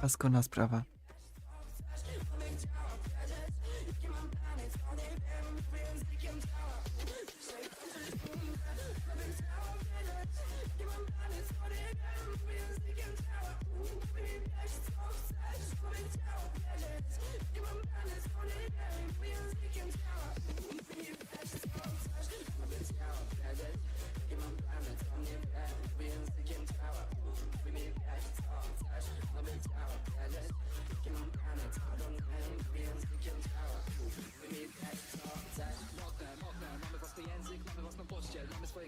Paskudna sprawa.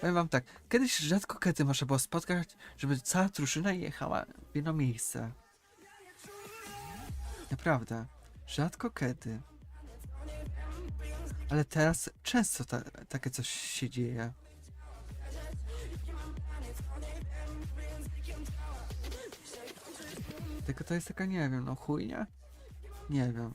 Powiem wam tak, kiedyś rzadko kiedy można było spotkać, żeby cała drużyna jechała w jedno miejsce. Naprawdę, rzadko kiedy. Ale teraz często ta, takie coś się dzieje. Tylko to jest taka, nie wiem, no chujnia? Nie wiem.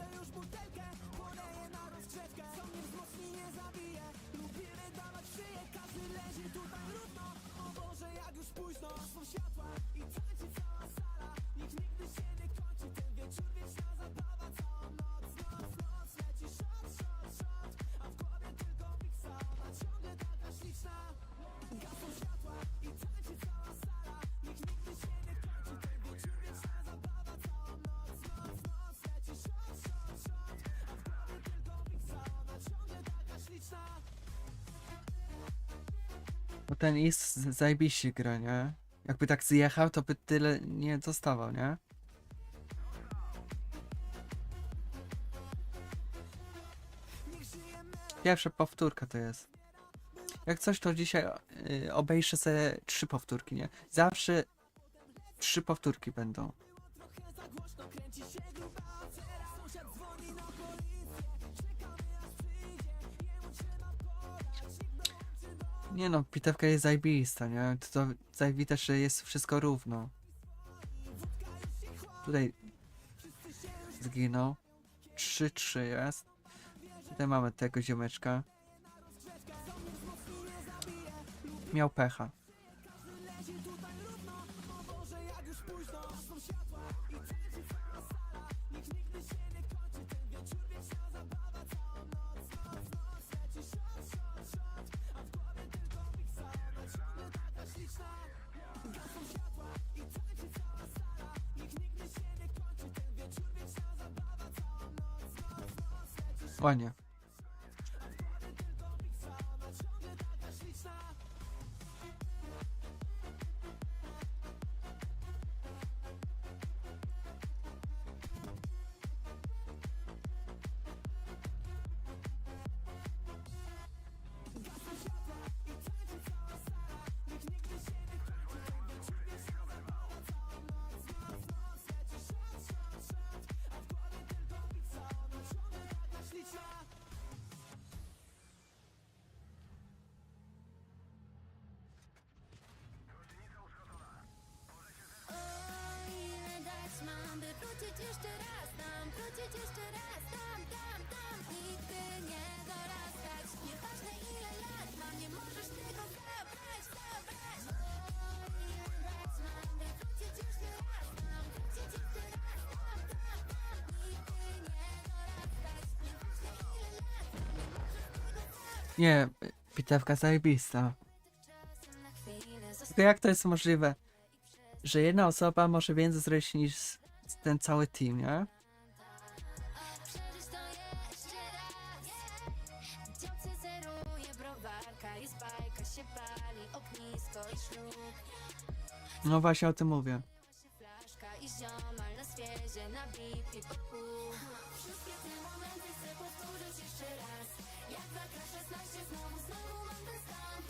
że już ten z- zajebiście gra, nie? Jakby tak zjechał, to by tyle nie dostawał, nie? Pierwsza powtórka to jest. Jak coś, to dzisiaj y, obejrzę sobie trzy powtórki, nie? Zawsze trzy powtórki będą. Nie no, pitewka jest zajebista, nie? To, to że jest wszystko równo. Tutaj zginął. 3-3 jest. Tutaj mamy tego ziomeczka. Miał pecha. Ваня, Nie, bitewka zajebista. Tylko jak to jest możliwe, że jedna osoba może więcej zrobić niż ten cały team, nie? No właśnie o tym mówię. Wszystkie te momenty chcę powtórzyć jeszcze raz Як закраше, значить знову знову ландестан